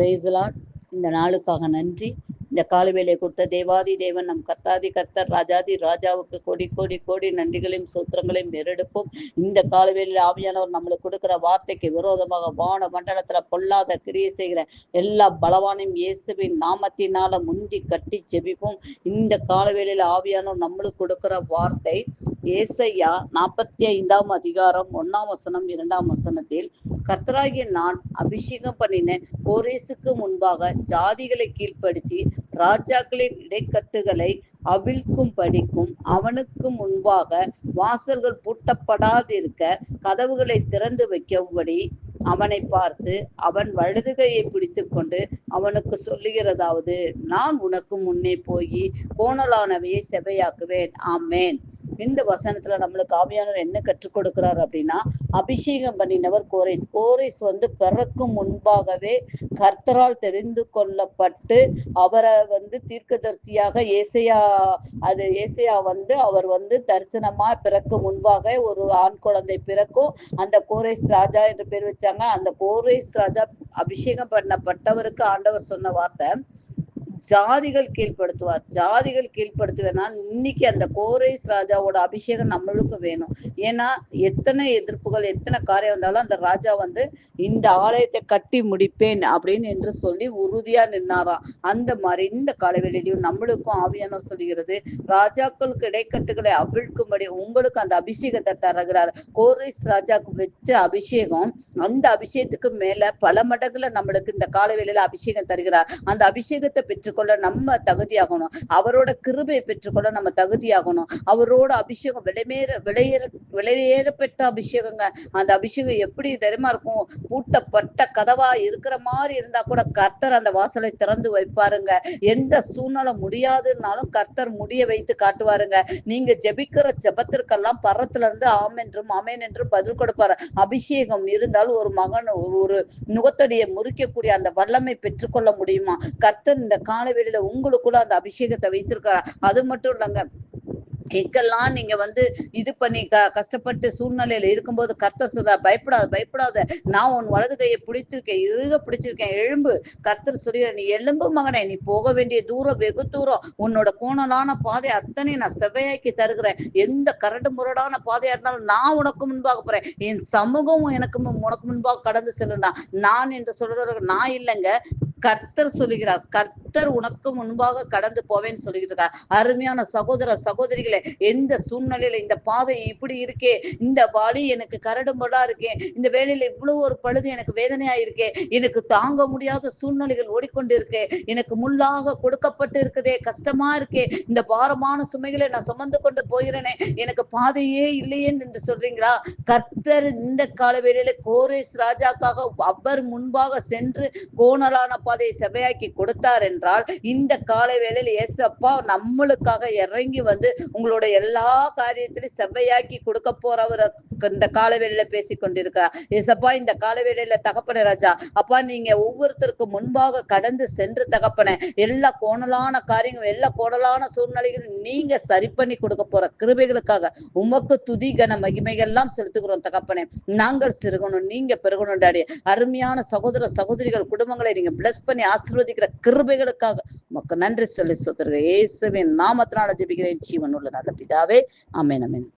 பிரேசலாட் இந்த நாளுக்காக நன்றி. இந்த காலவேலை கொடுத்த தேவாதி தேவன் நம் கர்த்தாதி கர்த்தர் ராஜாதி ராஜாவுக்கு கோடி கோடி கோடி நன்றிகளையும் சூத்திரங்களையும் நெருடுப்போம் இந்த காலவேளையில் ஆவியானவர் நம்மளுக்கு கொடுக்குற வார்த்தைக்கு விரோதமாக வான மண்டலத்துல பொல்லாத கிரியை செய்கிற எல்லா பலவானையும் இயேசுவின் நாமத்தினால முந்தி கட்டி செபிப்போம் இந்த காலவேளையில் ஆவியானவர் நம்மளுக்கு கொடுக்குற வார்த்தை ஏசையா நாற்பத்தி ஐந்தாம் அதிகாரம் ஒன்னாம் வசனம் இரண்டாம் வசனத்தில் கத்தராகிய நான் அபிஷேகம் பண்ணின கோரேசுக்கு முன்பாக ஜாதிகளை கீழ்ப்படுத்தி ராஜாக்களின் இடைக்கத்துகளை அவிழ்க்கும் படிக்கும் அவனுக்கு முன்பாக வாசல்கள் பூட்டப்படாதிருக்க கதவுகளை திறந்து வைக்கும்படி அவனை பார்த்து அவன் வழுதுகையை பிடித்து கொண்டு அவனுக்கு சொல்லுகிறதாவது நான் உனக்கு முன்னே போய் கோணலானவையை செவையாக்குவேன். ஆமேன். இந்த வசனத்துல நம்மளுக்கு ஆவியானவர் என்ன கற்றுக் கொடுக்கிறார் அப்படின்னா அபிஷேகம் பண்ணினவர் கோரேஸ். கோரேஸ் வந்து பிறக்கும் முன்பாகவே கர்த்தரால் தெரிந்து கொள்ளப்பட்டு அவரை வந்து தீர்க்கதரிசியாக ஏசையா அது ஏசையா வந்து அவர் வந்து தரிசனமா பிறக்கும் முன்பாக ஒரு ஆண் குழந்தை பிறக்கும். அந்த கோரேஸ் ராஜா என்று பேர் வச்சாங்க. அந்த கோரேஸ் ராஜா அபிஷேகம் பண்ணப்பட்டவருக்கு ஆண்டவர் சொன்ன வார்த்தை ஜாதிகள் கீழ்ப்படுத்துவார். ஜாதிகள் கீழ்ப்படுத்துவேன்னா இன்னைக்கு அந்த கோரேஸ் ராஜாவோட அபிஷேகம் நம்மளுக்கு வேணும். ஏன்னா எத்தனை எதிர்ப்புகள் எத்தனை காரியம் வந்தாலும் அந்த ராஜா வந்து இந்த ஆலயத்தை கட்டி முடிப்பேன் அப்படின்னு என்று சொல்லி உறுதியா நின்னாராம். அந்த மாதிரி இந்த காலவெளியிலையும் நம்மளுக்கும் ஆவியானவர் சொல்லுகிறது ராஜாக்களுக்கு இடைக்கட்டுகளை அவிழ்க்கும்படி உங்களுக்கு அந்த அபிஷேகத்தை தருகிறார். கோரேஸ் ராஜாக்கு வச்ச அபிஷேகம் அந்த அபிஷேகத்துக்கு மேல பல மடங்குல நம்மளுக்கு இந்த காலவேளையில அபிஷேகம் தருகிறார். அந்த அபிஷேகத்தை பெற்று பெற்றுக்கொள்ள நம்ம தகுதியாகணும். அவரோட கிருபையை பெற்றுக்கொள்ள நம்ம தகுதியாகணும். அவரோட அபிஷேகம் விலைமேற விலையேற விலையேற பெற்ற அபிஷேகங்க. அந்த அபிஷேகம் எப்படி தெரியுமா இருக்கும்? பூட்டப்பட்ட கதவா இருக்கிற மாதிரி இருந்தா கூட கர்த்தர் அந்த வாசலை திறந்து வைப்பாருங்க. எந்த சூழ்நிலை முடியாதுன்னாலும் கர்த்தர் முடிய வைத்து காட்டுவாருங்க. நீங்க ஜெபிக்கிற ஜெபத்திற்கெல்லாம் பரத்துல இருந்து ஆம் என்றும் அமேன் என்றும் பதில் கொடுப்பாரு. அபிஷேகம் இருந்தால் ஒரு மகன் ஒரு நுகத்தடியை முறிக்கக்கூடிய அந்த வல்லமை பெற்றுக்கொள்ள முடியுமா? கர்த்தர் இந்த கா காலவெளியில உங்களுக்குள்ள அந்த அபிஷேகத்தை வைத்திருக்கிறார் அது மட்டும் இல்லைங்க. எங்கெல்லாம் நீங்க வந்து இது பண்ணி க கஷ்டப்பட்டு சூழ்நிலையில இருக்கும்போது கர்த்தர் சொல்ற பயப்படாத பயப்படாத நான் உன் வலது கையை பிடிச்சிருக்கேன் இருக பிடிச்சிருக்கேன் எழும்பு. கர்த்தர் சொல்லிடுற நீ எலும்பு மகனே நீ போக வேண்டிய தூரம் வெகு தூரம். உன்னோட கோணலான பாதை அத்தனை நான் செவ்வையாக்கி தருகிறேன். எந்த கரடு முரடான பாதையா இருந்தாலும் நான் உனக்கு முன்பாக போறேன். என் சமூகம் எனக்கு உனக்கு முன்பாக கடந்து செல்லுண்டா நான் என்று சொல்றது நான் இல்லைங்க. கர்த்தர் சொல்லுகிறார் கர்த்தர் உனக்கு முன்பாக கடந்து போவேன்னு சொல்லிட்டு அருமையான சகோதர சகோதரிகளே எந்த சூழ்நிலையில இந்த பாதை இப்படி இருக்கே? இந்த வழி எனக்கு கரடும்படா இருக்கே. இந்த வேலையில இவ்வளவு ஒரு பழுது எனக்கு வேதனையா இருக்கே. எனக்கு தாங்க முடியாத சூழ்நிலைகள் ஓடிக்கொண்டு இருக்கே எனக்கு முள்ளாக கொடுக்கப்பட்டு இருக்குதே கஷ்டமா இருக்கே. இந்த பாரமான சுமைகளை நான் சுமந்து கொண்டு போகிறேனே. எனக்கு பாதையே இல்லையே என்று சொல்றீங்களா? கர்த்தர் இந்த கால வேளையில கோரேஸ் ராஜாக்காக அவர் முன்பாக சென்று கோணலான பாதையை செவையாக்கி கொடுத்தார் என்றால் இந்த காலை வேளையில் ஏசப்பா நம்மளுக்காக இறங்கி வந்து உங்களோட எல்லா காரியத்திலையும் செவ்வையாக்கி கொடுக்க போறவர் இந்த காலவேளையில பேசி கொண்டிருக்கிறார். ஏசப்பா இந்த காலவேளையில தகப்பன ராஜா அப்பா நீங்க ஒவ்வொருத்தருக்கு முன்பாக கடந்து சென்று தகப்பன எல்லா கோணலான காரியங்கள் எல்லா கோணலான சூழ்நிலைகளும் நீங்க சரி பண்ணி கொடுக்க போற கிருபைகளுக்காக உமக்கு துதி கன மகிமைகள்லாம் செலுத்துகிறோம் தகப்பனே. நாங்கள் சிறுகணும் நீங்க பெருகணும் டாடி. அருமையான சகோதர சகோதரிகள் குடும்பங்களை நீங்க பிளஸ் பண்ணி ஆசிர்வதிக்கிற கிருபைகள் கிருபைகளுக்காக உமக்கு நன்றி சொல்லி சொல்றேன் இயேசுவின் நாமத்தினால ஜெபிக்கிறேன். ஜீவன் உள்ள நல்ல பிதாவே அமேன் அமேன்